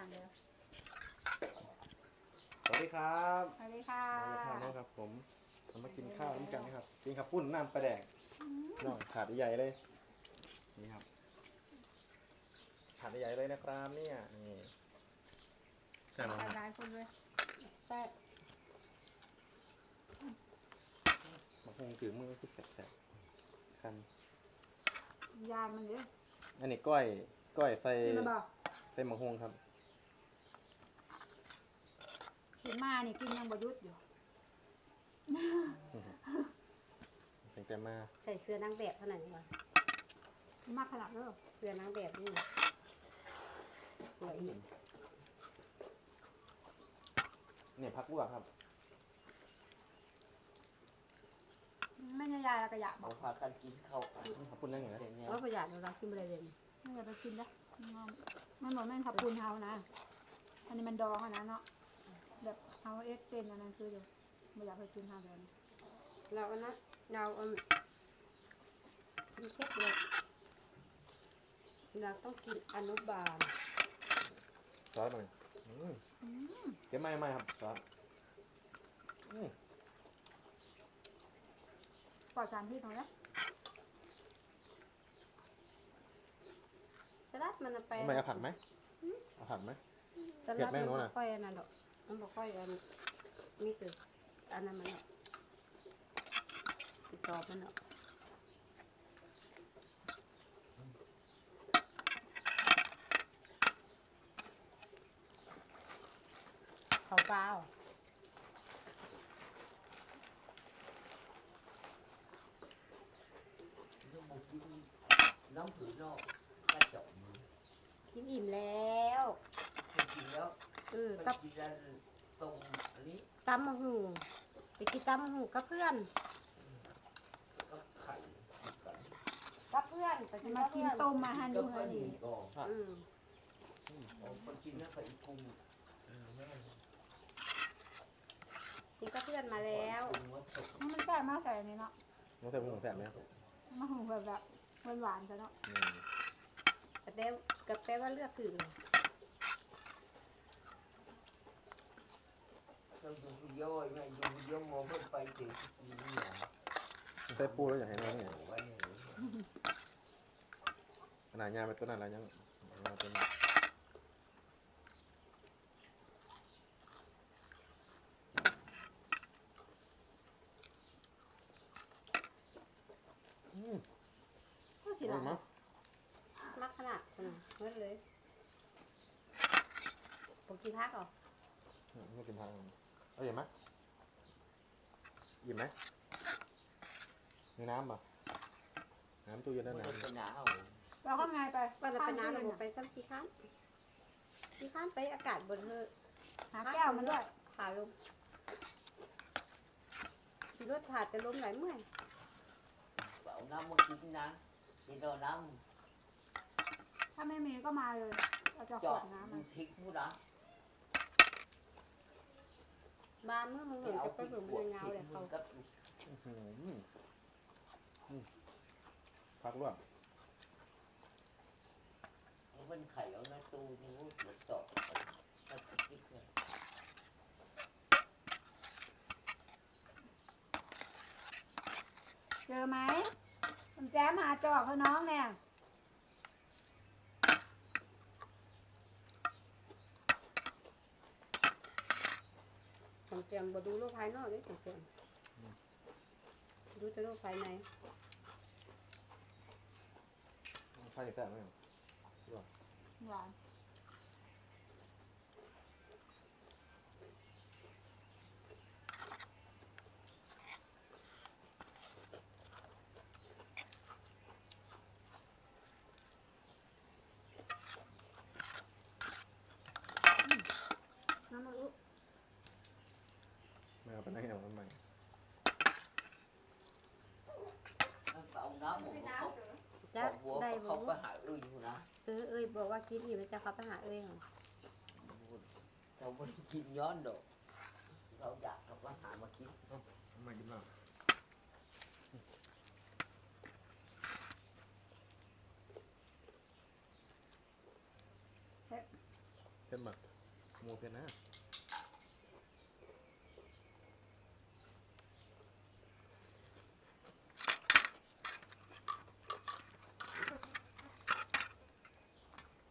สั่งแล้วสวัสดีครับสวัสดีค่ะสวัสดีครับ ผมเรามากินข้าวน้ำกันนะครับ กินข้าวปุ้นน้ำปลาแดกน้องถาดใหญ่เลย นี่ครับถาดใหญ่เลยนะครับเนี่ยนี่ใช่ไหมครับหลายคนเลยแซ่บมาคงถือมือคือแสบๆคันยานมันเยอะอันนี้ก้อย ก้อยใส่กินมาบอกใส่มะฮงครับ เห็นมานี่กินยังบหยุดอยู่เป็นแต่มาใส่เสื้อนางแบบเท่านั้นเองว่ะมากขนาดนั้นเหรอเสื้อนางแบบนี่สวยอีกเนี่ยพักลวกครับไม่ยายแล้วก็อยากบเอาอกพากันกินข้าวกันข้าวปุ้นได้ไงนะเดี๋ยวนี้เพราะประหยัดเราขึ้นไปเลยเลยไม่อยากไปกินนะมันบอกแม่งขับปูนเฮานะ อันนี้มันดองอะนะเนาะแบบ เฮาเอ็กเซนอันนั้นคืออยู่ไม่อยากไปกินเฮาแบบนี้เราเอานะเราเอากินเค็ดเลยเราต้องกินอนุบาลซอสมันอืมเดี๋ยวไม่ไม่ครับซอสอืมปลอดสารพิษหน่อยนะสลัดมันเอาไปทำไมเอาผักไหมเอาผักไหม สลัดเผ็ดไหมมันหนูบ่น่ะค่อยอันนั้นดอก มันบ่ค่อยอันมีแต่อันนั้นมันเนาะติดต่อมันเนาะเขาเปล่ายังบอกกินน้ำผืนนอกกระจกมือกินอิ่มแล้วคนกินแล้ว เออมันกับกินแล้วตรงอันนี้ตำมะหูไปกินตำมะหูกับเพื่อนก็ไข่กันกับเพื่อนไปกินมากับกิเพื่นอนต้มมาหันอก็ยู่ก็เฮือนดีนี่ก็อืมเอาคนกินแล้วก็อีกกุ้งเออแม่กินกับเพื่อนมาแล้วกุ้งว่าสดมันแซ่บมากใส่อันนี้เนาะน้องใส่ผงแสบไหมครับมันหูแบบแบบหวานๆซะเนาะอืมแต่แต่กับแปลว่าเลือกถือ เราดูวิดีโอไหมดูวิดีโอมองเพิ่ไปถึงกินเนี่ยใส่ปูแล้วอยากให้น้องเนี่ยเอาไว้เนี่ยขนาดยาเป็นต้นอะไรยังเอาเป็นอืมก็กินร่อะไรมั้ยมักขนาดคนน่ะเมื่อเลยผมกินพักเหรอ ไม่กินทาง เอาอย่างไหมหยิบไหมมีน้ำป่ะน้ำตู้เย็นมัได้นน้ำเป็นหนาวเราก็ไงไปว่าจะไปน้ำเลเรายบอกไปซ้ำสี่ครั้งสี่ครั้งไปอากาศบนเธอะหาแก้วมันด้วยผ่าลมขี่รถผ่าแต่ลมไหลเมื่อยเอาน้ำมากินนะกินเอาน้ถ้าไม่มีก็มาเลยเราจะำขเจาะวดน้ำมันพริกมูนะ บานเมื่อมึงเห็นจะไปเบิ่งมันเงาเลยเขาอื้อหืออืมพักลวกมันไข่เอาในตู้นี่ว่าเปิดเจาะมันพริกเนี่ยเจอไหมคุณแจ๊มหาจอกเขาน้องเนี่ย ผมเตรียมบดูโลกภายนอกด้วยผมเตรียมดูแต่โลกภายในข้าวจะแซ่บไหมหวานน้ำมันอุ๊ ไม่เอาไปนั่งเอาน้ำมัน เอาน้ำหมูเขา จะ เขาบัวได้บเขาอกก็หาอื่นอยู่นะเออเอ้ยบอกว่ากินอิ่มแล้วจะเขาไปหาเอ้ยเหรอเราไม่ได้กินย้อนดอกเราอยากกับว่าหามากินน้ำมันกินมากเป็นแบบหมูเพียนน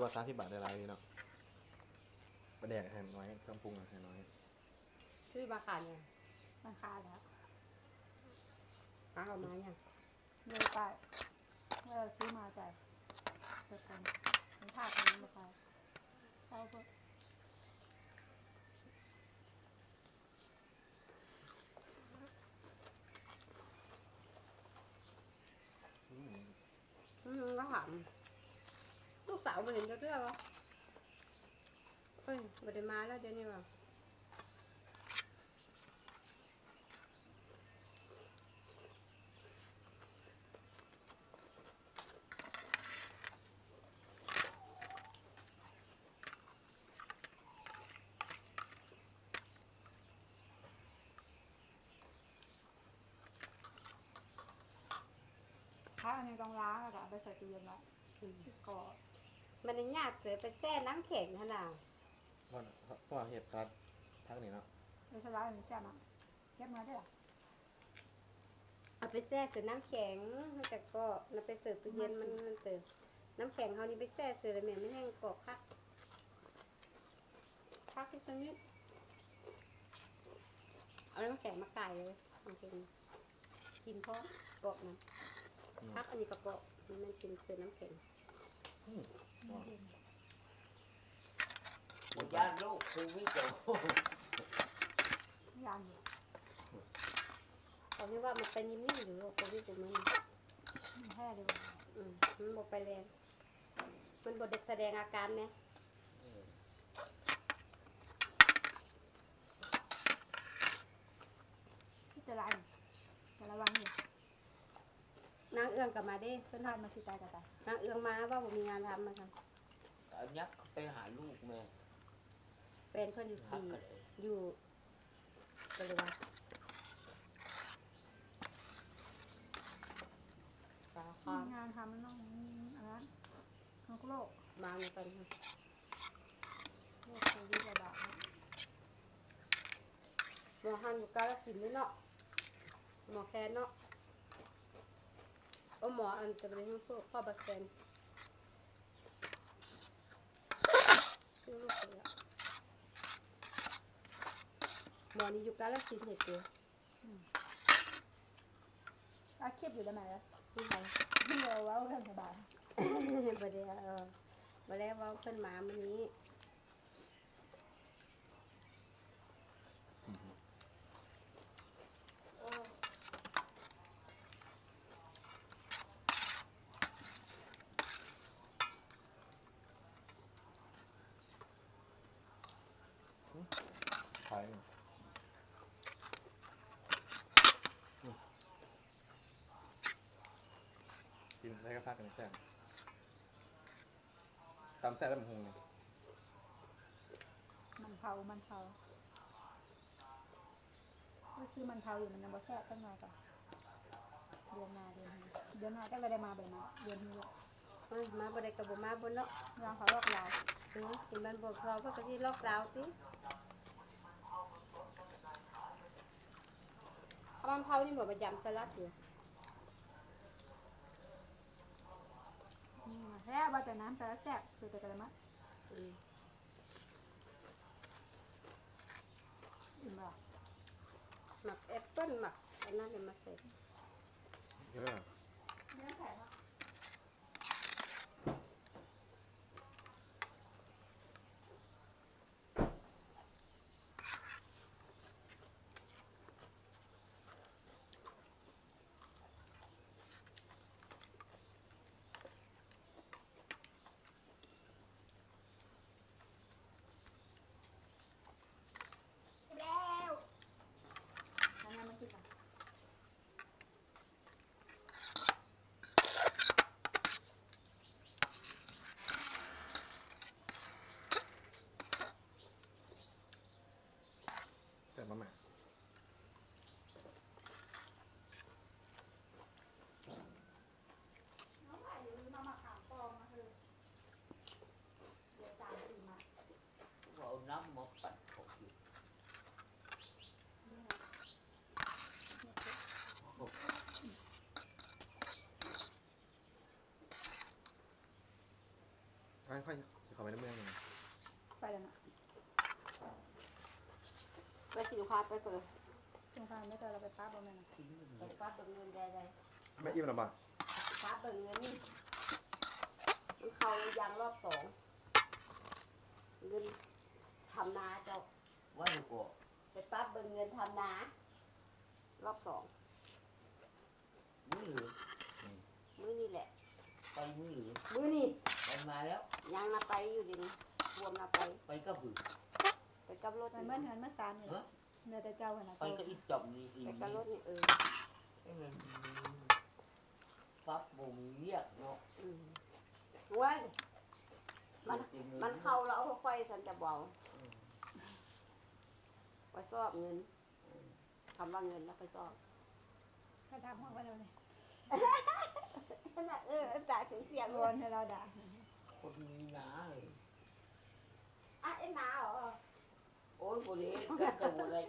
ะตัวสามสิบบาทได้ไรดีเนาะประแดกแห่น้อยเครื่องปรุงอะแห่น้อยชื่อมาขายเนี่ยมันคาแล้วหาเอามาเนี่ยเลยไปเราซื้อมาจ่ายเสร็จกันมันพลาดตรงนี้มาไปใช่พวกอืมอืมก็ถาม ลูกสาวมาเห็นจะเรื่องเหรอเฮ้ยมาได้มาแล้วเดี๋ยวนี้ว่ะถ้าอันนี้ต้องล้างแล้วก็เอาไปใส่ตู้เย็นไว้อืมที่กอ มันได้ยากเลยไปแช่น้ำแข็งขนาดเพราะเพราะว่าเห็ดตัดทักนี่เนาะในสลายมันแจ่มอะเก็บมาได้หรอเอาไปแช่ใส่น้ำแข็งแต่ก็เราไปเสิร์ฟตู้เย็นมันมันเติมน้ำแข็งเขานี่ไปแช่เสิร์ฟแล้วแม่ไม่แห้งกรอบคักคักที่สุดนี้เอาน้ำแข็งมาไก่เลยเอาเป็นกินเพราะกรอบนะคักอันนี้ก็กรอบมันไม่กินเสิร์ฟน้ำแข็ง หมดยานลูกซื้อวิโจยานอยู่เขาเรียกว่ามันไปนิ่มๆอยู่โควิดมันมันแห่ดีกว่าอืมมันบอกไปแรงมันบดแสดงอาการไหมที่ตลาดแต่ระวังอยู่ นางเอื้องกลับมาเด้เพื่อนทานมาสิตายกันตายนางเอื้องมาว่าผมมีงานทำมาทเอายักษ์ไปหาลูกแม่ำเป็นเพื่อนอยู่หักที่กันเลยอยู่ก็เลยว่าสาคามงานทำมันต้องอันนั้นทั้งโลกมาเหมือนกันค่ะโลกโควิดระบาดนะหมอฮันอยู่กาลสินธุ์ด้วยเนาะหมอแคนเนาะโอ้หมออันจะเป็นพวกพ่อบักแคนชื่อลูกเลยอะหมอนี่อยู่กาลสินธุ์เหตุเดียวอาเคียบอยู่ได้ไหมล่ะ ไม่ใช่ที่เราเว้าเรื่องสบายบ่ได้เออบ่แล้วเว่าเพิ่นมามื้อนี้ ขายนี่อืมกิน ได้ก็พักกันแซ่บตำแซ่บแล้วมันหงเนี่ยมันเผา มันเผาก็ซื้อมันเผาอยู่มันยังบ่แซ่บตั้งหน่อยก่อนเดือนหน้าเดือนนี้เดือนหน้าก็เลยได้มาแบบนั้นเดือนนี้เอ้ยมาบ่ได้ก็บ่มาบ่เนาะยางเขาลอกลาวเออกินมันบ่พอเพิ่นก็สิล็อกดาวน์ติเอามันเผานี่บ่ประจำสลัดอยู่ อืม แซ่บว่าแต่น้ำแต่ละแซ่บสุดแต่กระมัดอืมอิ่มบ่หมักแอปเปิ้ลหมักอันนั้นเลยมาใส่เยอะ เนื้อแข็งอะแล้วทำไงมัน ค่อยๆจะเข้าไปในเมืองหน่อยไปแล้วเนาะไปสิลูกค้าไปก่อนเลยช่วงข้างไม่เจอเราไปป้าบ่แม่นทิ้งมันไปเลยฟ้าเบิ่งเงินได้ได้ไม่อิ่มหรอปะฟ้าเบิ่งเงินนี่มันเข้ายางรอบสองเงินทำนาเจ้าว่าลูกก็ไปปั๊บเบิ่งเงินทำนารอบสองมือหรือมื้อนี่แหละไป มือหรือมื้อนี่ไปมาแล้วยังนาไปอยู่ดินี่รวมนาไปไปก็บือไปกับรถมันนี่เมื่อเหินเมื่อสามนี่แหละเนื้อแต่เจ้าขนาดไปก็อีจอมนี่อีไปกับรถนี่เออให้มันฟับบ่มีเรียกเนาะอืมเว้ยมันมันเข้าแล้วเอาค่อยๆสันจะเบาไปสอบเงินคำว่าเงินแล้วไปสอบ ถ้าทำห้องไว้แล้วเนี่ยนั่นน่ะ เออจ่ายถึงเสียงวเลอยนให้เราด่าคนมีหนาเลยอะไอ้หนาวเหรอโอ้ยบ่ได้กันก็บ่ได้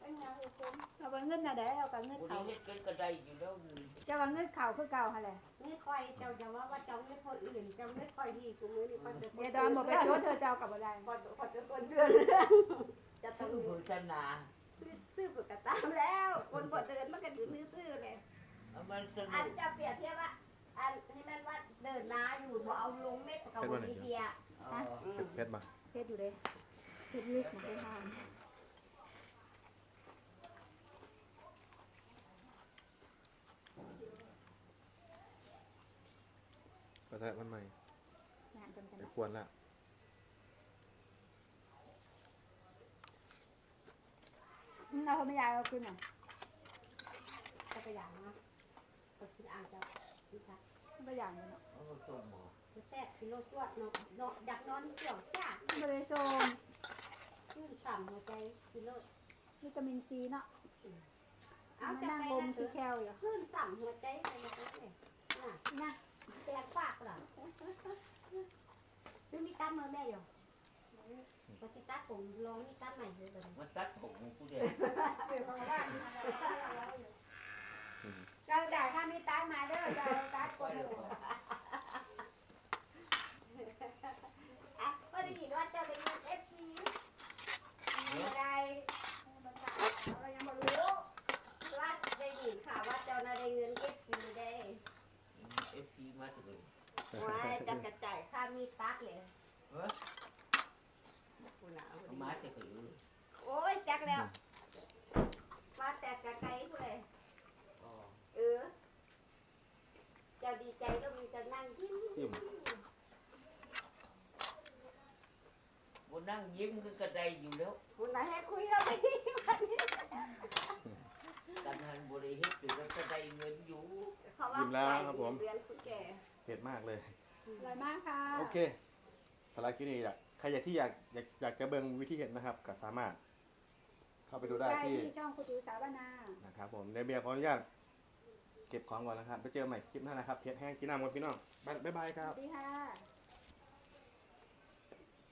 ไอ้หนาวคือคุ้มเอาไปเงินน่ะได้เอากับเงินบ่ได้เขาเฮ็ดกันก็ได้อยู่แล้วนี่เจ้ากับเงินเขาคือเก่าหั่นแหละนี่คอยเจ้าจะว่าว่าเจ้าไม่คนอื่นเจ้าไม่คอยดีกูมือนี่คอยจะเดี๋ยวตอนบอกไปโจ้เธอเจ้ากับบ่ได้คอยคอยจะคนเดือนจะต้ซึ่องงเพิ่นชนะซื้อปกตามแล้ว คนกดเดินมันก็อยู่นื้อซื้อเลย เอามันสอันุนกจะเปรียบเทียบว่าอันที่มันว่าเดินนาอยู่บ่เอาลงเม็ดกับวันนี้เดียเอออืมเผ็ดปะเพชรอยู่เลยเพชรลึกของไปทางกระแทกมันใหม่งานกันกันไปกวนละอืมเอาเขาไม่ยายเอาขึ้นอะก็ตัวอย่างนะ ก็คืออ่างเจ้าพี่คะก็อย่างนี้เนาะเอาส่งหมอแทกกิโลจวดเนาะเนาะดักนอนเกี่ยวจ้าบริโซมขึ้นต่ำหัวใจกิโลวิตามินซีเนาะเอามาจะนั่งไปลมนะสีแคลอยู่ขึ้นต่ำหัวใจไปนะเนี่ยน่ะนะแตกปากหรอดูมีตามมือแม่อยู่มาสิตาผมลองมีตามใหม่เลยแบบนี้มันตัดผมกูเด้เจ้า ด่าถ้ามีตายมาเด้อเจ้าตายกดหัวอะก็ได้ยินว่าเจ้าเป็นเงินเอฟซีอะไรเรายังไม่รู้ว่าได้ยินข่าวว่าเจ้าน่ะได้เงินเอฟซีได้เอฟซีมาถึงเลยว่าจะกระจายค่ามีตักเลยเออกูหนาวเอามาจะถือโอ้ยจักแล้วมาแต่กระไกลกูเลย อ๋อ เออ เจ้าดีใจก็มี จะนั่งยิ้มอิ่มบ่นั่งยิ้มก็กระไดอยู่แล้วคุณนายให้คุยแล้วไหมกันหันบ่ได้เฮ็ดถึงก็กระไดเงินอยู่เพราะว่าเดือนคุณแก่เผ็ดมากเลย อร่อยมากค่ะ โอเคสำหรับคลิปนี้แหละใครอยากที่อยากอยากอยากจะเบิ่งวิธีเห็นนะครับก็สามารถ เข้าไปดูได้ที่ที่ช่องคุณจิ๋วสาวนานะครับผมในเบียร์ขออนุญาต เก็บของก่อนนะครับ ไปเจอใหม่คลิปหน้านะครับ เพชรแห้งกินน้ำกันพี่น้อง บ๊ายบายคสรับ วัสดีค่ะ